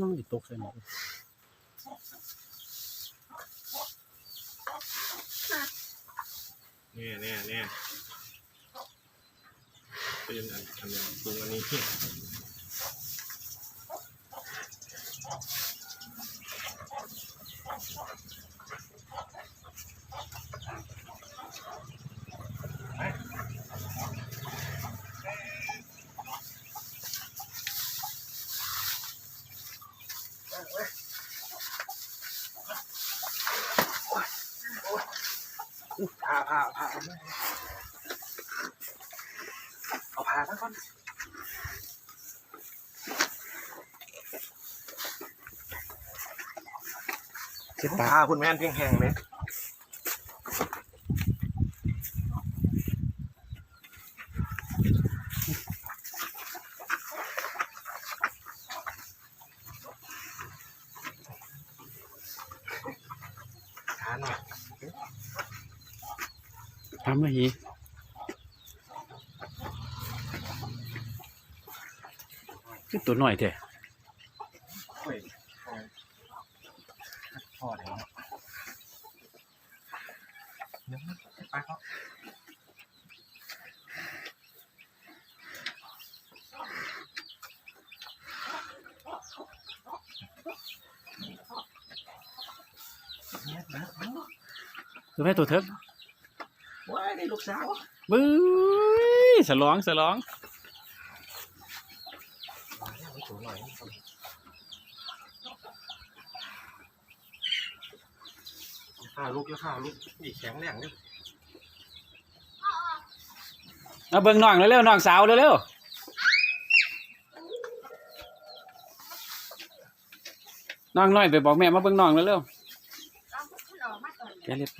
มันสิตกใส่หมอกเนี่ยเนี่ยเนี่ยเป็นอันทำอย่างปรุงอันนี้เพี้ย ผ่าผ่าเอาเอาผ่าทั้งคนเจ็บผ่าคุณแม่นเพียงแห้งเลยผ่าหน่อย ทำมาหีคือตัวหน่อยแท้โอ้ยโอ้ยพอแล้วเดี๋ยวไปครับคือแม่ตัวเถิก ว้ายได้ลูกสาวบึ้ยสลองสลองมาแล้วไม่ถูหน่อยข้าลูกแล้วข้าลูกนี่แข็งแรงเลยเอาเบิ่งน้องเร็วๆน้องสาวเร็วๆน้องน้อยไปบอกแม่มาเบิ่งน้องเร็วเอาขึ้นออกมาก่อนๆแกเล็บ